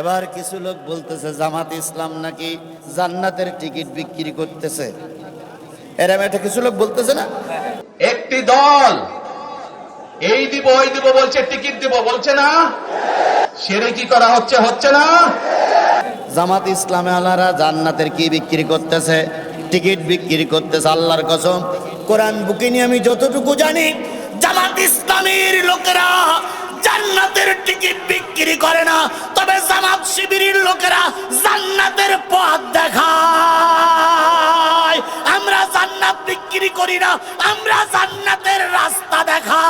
এবার কিছু লোক বলতেছে জামাত ইসলাম নাকি জান্নাতের টিকিট বিক্রি করতেছে। এরম একটা কিছু লোক বলতেছে না? একটি দল এই দিব ওই দিব বলছে টিকিট দিব বলছে না? সেরে কি করা হচ্ছে হচ্ছে না? জামাত ইসলামে আলারা জান্নাতের কি বিক্রি করতেছে? টিকিট বিক্রি করতেছে আল্লাহর কসম। কোরআন বুকে নিয়ে আমি যতটুকু জানি জামাত ইসলামের লোকেরা জান্নাতের টিকিট বিক্রি করে না তবে জামাত শিবিরের লোকেরা জান্নাতের পথ দেখায়। আমরা জান্নাত বিক্রি করি না, আমরা জান্নাতের রাস্তা দেখাই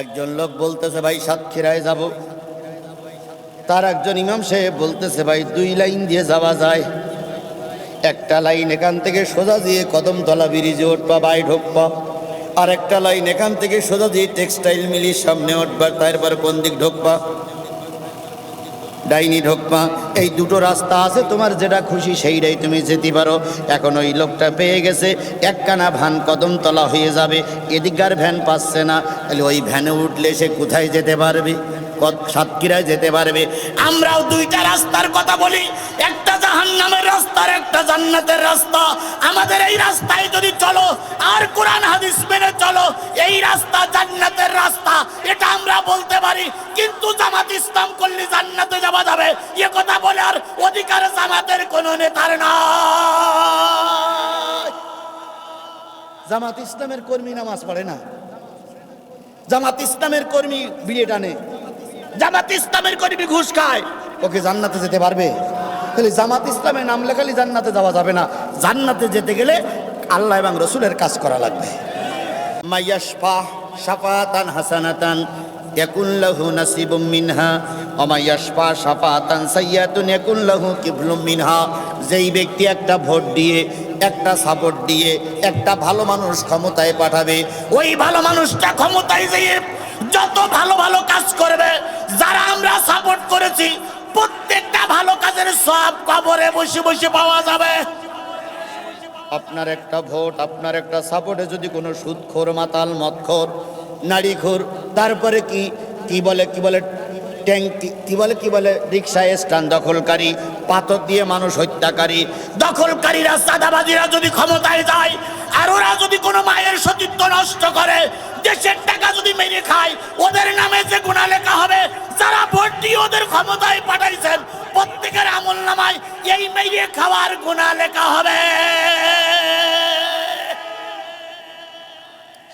একজন লোক বলতেছে, ভাই, সাতক্ষীরায় যাব। তার একজন ইমাম সাহেব বলতেছে, ভাই, দুই লাইন দিয়ে যাওয়া যায়। একটা লাইন এখান থেকে সোজা দিয়ে কদমতলা ব্রিজে উঠবা বাই ঢোকবা। আর একটা লাইন, এখান থেকে সোজা দিয়ে টেক্সটাইল মিলি সামনে উঠবা, তারপর কোন দিক ঢোকবা? ডাইনি ঢোকবা। এই দুটো রাস্তা আছে, তোমার যেটা খুশি সেইটাই তুমি যেতে পারো। এখন ওই লোকটা পেয়ে গেছে, একখানা ভ্যান কদমতলা হয়ে যাবে, এদিককার ভ্যান পাচ্ছে না। তাহলে ওই ভ্যানে উঠলে সে কোথায় যেতে পারবে? সাতক্ষীরায় যেতে পারবে। আমরাও দুইটা রাস্তার কথা বলি। একটা জাহান্নামের রাস্তা একটা জান্নাতের রাস্তা। আমাদের এই রাস্তায় যদি চলো, আর কোরআন হাদিস মেনে চলো, এই রাস্তা জান্নাতের রাস্তা, এটা আমরা বলতে পারি। কিন্তু জামাত ইসলাম করলে জান্নাতে যাওয়া যাবে। এ কথা বলে আর অধিকার জামাতের কোন নেতার না জামাত ইসলামের কর্মী নামাজ পড়ে না। জামাত ইসলামের কর্মী বিয়ে টানে। জামাত ইসলামের কর্মী ঘুষ খায়। ওকে জান্নাতে যেতে পারবে? তাহলে জামাত ইসলামের নাম লেখালে জান্নাতে যাওয়া যাবে না। জান্নাতে যেতে গেলে আল্লাহ এবং রসুলের কাজ করা লাগবে। মাইয়াশফা শাফাতান হাসানাতান ইয়াকুন লাহু নাসিবুম মিনহা, ওয়া ইয়াশফা শাফাতান সাইয়াতুন ইয়াকুন লাহু কিবলুম মিনহা। যেই ব্যক্তি একটা ভোট দিয়ে, একটা সাপোর্ট দিয়ে, একটা ভালো মানুষ ক্ষমতায় পাঠাবে, ওই ভালো মানুষটা ক্ষমতায় যেয়ে যত ভালো ভালো কাজ করবে, যারা আমরা সাপোর্ট করেছি, প্রত্যেকটা ভালো কাজের সব কবরে বসে বসে পাওয়া যাবে। আপনার একটা ভোট, আপনার একটা সাপোর্টে যদি কোনো সুদখোর, মাতাল, মদখোর, নারীখোর, তারপরে কি কি বলে কি বলে, ট্যাঙ্ক, কি- বলে, কি বলে রিক্সায় স্ট্যান্ড, দখলকারী, পাথর দিয়ে মানুষ হত্যাকারী, দখলকারীরা সাদাবাদীরা যদি ক্ষমতায় যায়, আর ওরা যদি কোনো মায়ের সতীত্ব নষ্ট করে দেশের টাকা যদি মেরে খায়, ওদের নামে যে গুণা লেখা হবে, যারা ভোট দিয়ে ওদের ক্ষমতায় পাঠাইছেন, প্রত্যেকের আমল নামায় এই মেরে খাওয়ার গুণা লেখা হবে।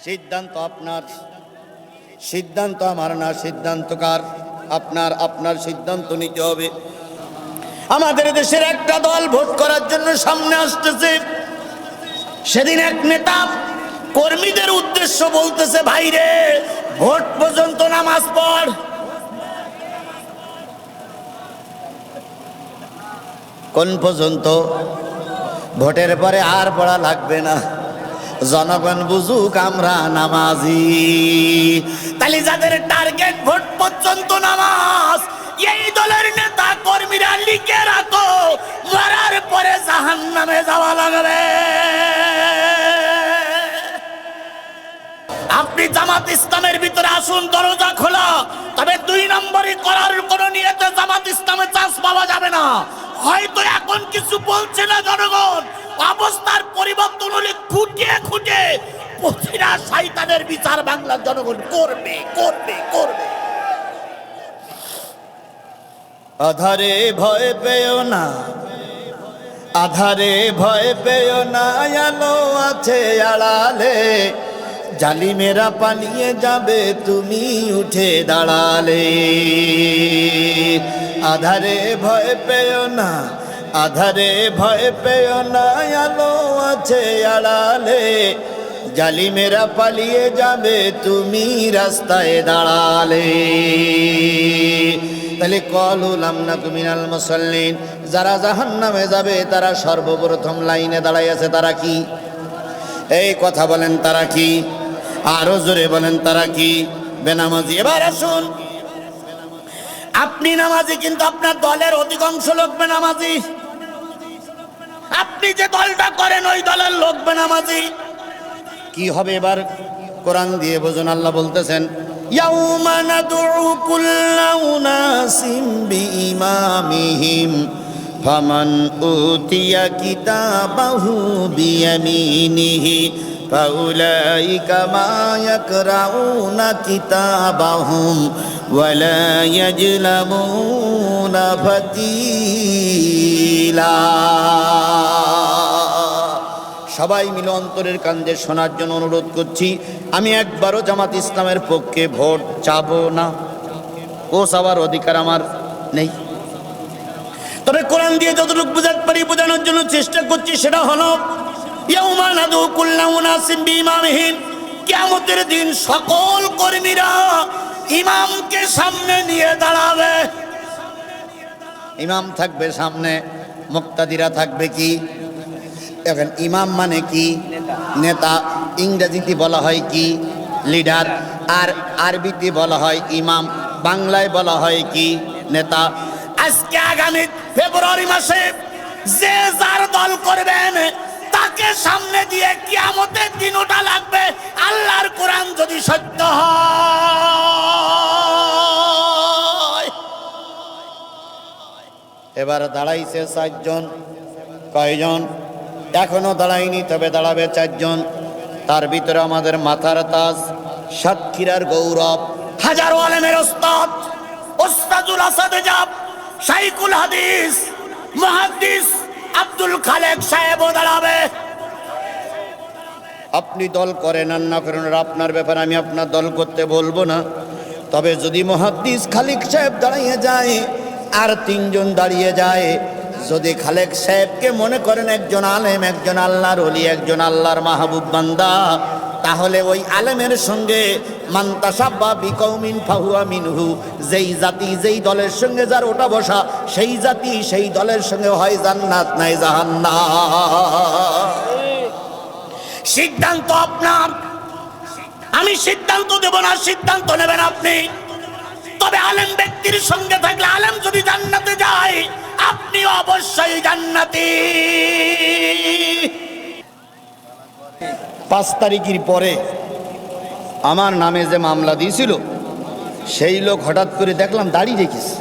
সিদ্ধান্ত আপনার। সিদ্ধান্ত আমার না, সিদ্ধান্ত কার? আপনার আপনার সিদ্ধান্ত নিতে হবে। আমাদের দেশের একটা দল ভোট করার জন্য সামনে আসতেছে। সেদিন এক নেতা কর্মীদের উদ্দেশ্য বলতেছে ভাইরে ভোট পর্যন্ত নামাজ পড়। কোন পর্যন্ত? ভোটের পরে আর পড়া লাগবে না। জনগণ বুঝুক আমরা নামাজি। তাহলে যাদের টার্গেট ভোট পর্যন্ত নামাজ, এই দলের নেতা কর্মীরা লিখে রাখো, মরার পরে জাহান নামে যাওয়া লাগবে। আপনি জামাত ইসলামের ভিতরে আসুন, দরজা খোলা, তবে দুই নম্বরই করার কোন নিয়তে জামাত ইসলামের চান্স পাওয়া যাবে না। হয়তো এখন কিছু বলছে না জনগণ, অবস্থার পরিবর্তন হলে খুঁটিয়ে খুঁটে প্রতিটা শয়তানের বিচার বাংলার জনগণ করবে করবে করবে। আধারে ভয় পেও না, আধারে ভয় পেও না, আলো আছে আড়ালে। জালিমেরা পালিয়ে যাবে, তুমি উঠে দাঁড়ালে। আধারে ভয় পেও না, আধারে ভয় পেও না, আলো আছে আড়ালে। জালিমেরা পালিয়ে যাবে, তুমি রাস্তায় দাঁড়ালে। তাহলে কল হলাম না কুমিনাল মুসল্লিন, যারা জাহান নামে যাবে, তারা সর্বপ্রথম লাইনে দাঁড়াই আছে তারা কি? এই কথা বলেন, তারা কি? আরো জোরে বলেন তারা কি বেনামাজি এবার আসুন আপনি নামাজি কিন্তু আপনার দলের অধিকাংশ লোক বেনামাজি আপনি যে দলটা করেন ওই দলের লোক বেনামাজি কি হবে এবার কোরআন দিয়ে বোঝুন আল্লাহ বলতেছেন يوم ندعو كل أناس بإمامهم فمن أوتي كتابه بيمينه فأولئك ما يقرؤون كتابهم ولا يجلبون فتيلا সবাই মিলে অন্তরের কান্দে শোনার জন্য অনুরোধ করছি আমি একবারও জামাত ইসলামের পক্ষে ভোট চাবো না ও চাবার অধিকার আমার নেই তবে কোরআন দিয়ে যতটুকু বুঝাতে পারি বোঝানোর জন্য চেষ্টা করছি সেটা হলো ইয়াউমা নাদু কুল্লা বিইমামিহিম কিয়ামতের দিন সকল কর্মীরা ইমামকে সামনে নিয়ে দাঁড়াবে। ইমাম থাকবে সামনে, মুক্তাদিরা থাকবে কি? এখন ইমাম মানে কি? নেতা। ইংরেজিতে বলা হয় কি? লিডার। আর আরবিতে বলা হয় ইমাম। বাংলায় বলা হয় কি? নেতা। আজকে আগামী ফেব্রুয়ারি মাসে যে যার দল করবেন তাকে সামনে দিয়ে কিয়ামতের দিন ওটা লাগবে। আল্লাহর কোরআন যদি সত্য হয়। এবার দাঁড়াইছে চারজন। কয়জন? এখনও দাঁড়ায়নি, তবে দাঁড়াবে চারজন। তার ভিতরে আমাদের মাথার তাজ, সাতক্ষীরার গৌরব। হাজারো আলেমের ওস্তাদ, ওস্তাদুল আসাদ জাব শাইকুল হাদিস, মুহাদ্দিস আব্দুল খালেক সাহেব দাঁড়াবে। আপনি দল করেন আর না করেন আপনার ব্যাপারে আমি আপনার দল করতে বলব না। তবে যদি মহাদ্দিস খালিক সাহেব দাঁড়িয়ে যায়, আর তিনজন দাঁড়িয়ে যায়, যদি খালেক সাহেবকে মনে করেন একজন আলেম, একজন আল্লাহর অলি একজন আল্লাহর মাহবুব বান্দা তাহলে ওই আলেমের সঙ্গে মান্তাসাব্বা বিকৌমিন ফাহুয়া মিনহু, যেই জাতি, যেই দলের সঙ্গে যার ওটা বসা, সেই জাতি, সেই দলের সঙ্গে হয় জান্নাত, নাই জাহান্নাত সিদ্ধান্ত আপনার। আমি সিদ্ধান্ত দেব না, সিদ্ধান্ত নেবেন আপনি। তবে আলেম ব্যক্তির সঙ্গে থাকলে আলেম যদি জান্নাতে যায় আপনি অবশ্যই জান্নাতি। পাঁচ তারিখের পরে আমার নামে যে মামলা দিয়েছিল, সেই লোক হঠাৎ করে দেখলাম দাড়ি রেখেছে।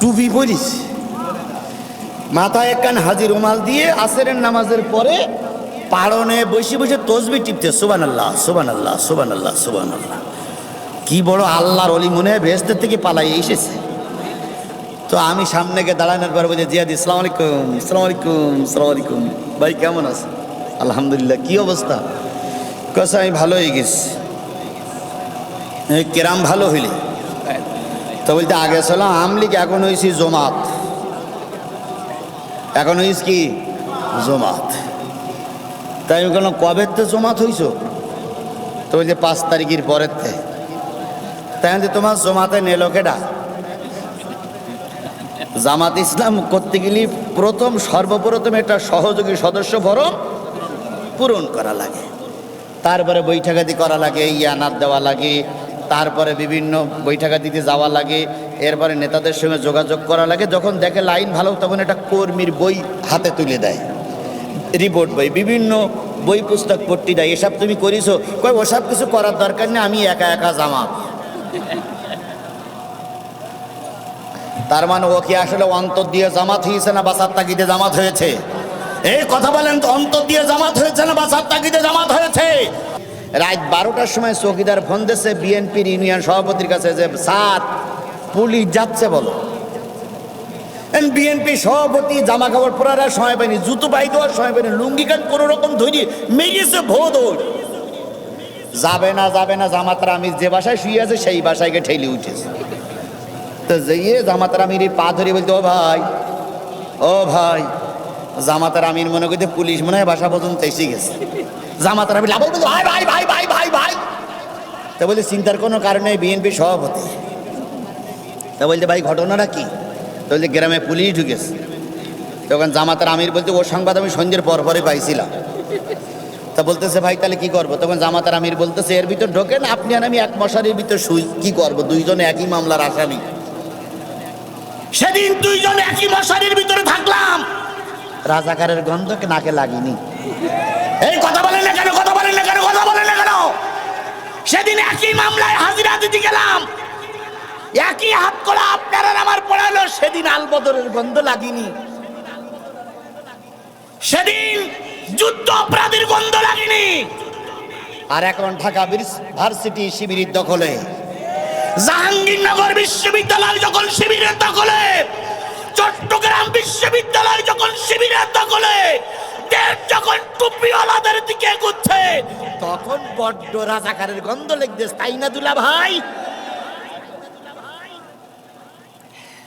টুপি পরিস। মাথায় একখান হাজির রুমাল দিয়ে আসরের নামাজের পরে পাড়নে বসে বসে তসবি টিপতে সুবান আল্লাহ সুবান আল্লাহ সুবান আল্লাহ সুবান আল্লাহ কি বড় আল্লাহর অলি মনে ভেস্তের থেকে পালাই এসেছে। তো আমি সামনে গিয়ে দাঁড়ানোর পর বলছি, জিয়াদি, ইসলাম আলাইকুম ইসলাম আলাইকুম ইসলাম আলাইকুম। ভাই, কেমন আছে আলহামদুলিল্লাহ, কি অবস্থা? কসা, আমি ভালো হয়ে গেছি। কেরাম ভালো হইলে। তো বলতে আগে ছিলাম আমলিক এখন হয়েছি জমাত। এখন হইস কি? জমাত। তাই আমি বললাম কবে তো জমাত হইছ? তো বলছে পাঁচ তারিখের পরের থেকে তাই আমি তোমার জমাতে নেলো কেডা? জামাত ইসলাম করতে গেলে প্রথম, সর্বপ্রথম একটা সহযোগী সদস্য ফরম পূরণ করা লাগে। তারপরে বৈঠাকাতি করা লাগে, ইয়ানাত দেওয়া লাগে, তারপরে বিভিন্ন বৈঠাকাতিতে যাওয়া লাগে, এরপরে নেতাদের সঙ্গে যোগাযোগ করা লাগে। যখন দেখে লাইন ভালো, তখন একটা কর্মীর বই হাতে তুলে দেয়, রিপোর্ট বই, বিভিন্ন বই, পুস্তক পড়তে দেয়, এসব তুমি করিছো? কই ওসব কিছু করার দরকার নেই, আমি একা একা জামা তার মানে ও কি আসলে অন্তর দিয়ে জামাত হয়েছে না বাসার তাগিদে জামাত হয়েছে? এই কথা বলেন তো, অন্তর দিয়ে জামাত না তাগিদে জামাত হয়েছে। রাত বারোটার সময় চৌকিদার ফোন দিচ্ছে বিএনপির ইউনিয়ন সভাপতির কাছে যে সাত পুলিশ যাচ্ছে বলো। বিএনপি সভাপতি জামা কাপড় পরার সময় পায়নি জুতো পাই দেওয়ার সময় পায়নি লুঙ্গি কান কোনো রকম ধরি মেগেছে ভোদর। যাবে না যাবে না, জামাতার আমি যে বাসায় শুয়ে আছে সেই বাসায় গিয়ে ঠেলে উঠেছে। তো যেয়ে জামাতার আমির পা ধরে বলতে, ও ভাই ও ভাই জামাতার আমির মনে করতে পুলিশ মনে হয় বাসা পর্যন্ত এসে গেছে। জামাতার আমির লাভ ভাই ভাই ভাই ভাই ভাই ভাই। তা বলতে চিন্তার কোনো কারণে বিএনপি সভাপতি। তা বলতে, ভাই, ঘটনাটা কি? তো বলতে, গ্রামে পুলিশ ঢুকেছে। তখন জামাতার আমির বলতে ও সংবাদ আমি সন্ধ্যের পর পরে পাইছিলাম। তা বলতেছে, ভাই, তাহলে কি করব? তখন জামাতার আমির বলতেছে, এর ভিতর ঢোকেন আপনি আর আমি এক মশারির ভিতর শুই, কি করব? দুইজনে একই মামলার আসামি। সেদিন দুইজন একই মশারির ভিতরে থাকলাম। রাজাকারের গন্ধকে নাকে লাগিনি। এই কথা বলেন কেন? কথা বলেন কেন? কথা বলেন না কেন? সেদিন একই মামলায় হাজিরা দিতে গেলাম। একই হাত করা আপনারা আমার পড়ালো সেদিন আলবদরের গন্ধ লাগেনি। সেদিন যুদ্ধ অপরাধীর গন্ধ লাগেনি। আর এখন ঢাকা ভার্সিটি শিবিরের দখলে। জাহাঙ্গীরনগর বিশ্ববিদ্যালয় যখন শিবিরের দখলে চট্টগ্রাম বিশ্ববিদ্যালয় যখন শিবিরের দখলে যখন টুপিওয়ালাদের দিকে এগুচ্ছে, তখন বড্ড রাজাকারের গন্ধ লেগেছে, তাই না দুলা ভাই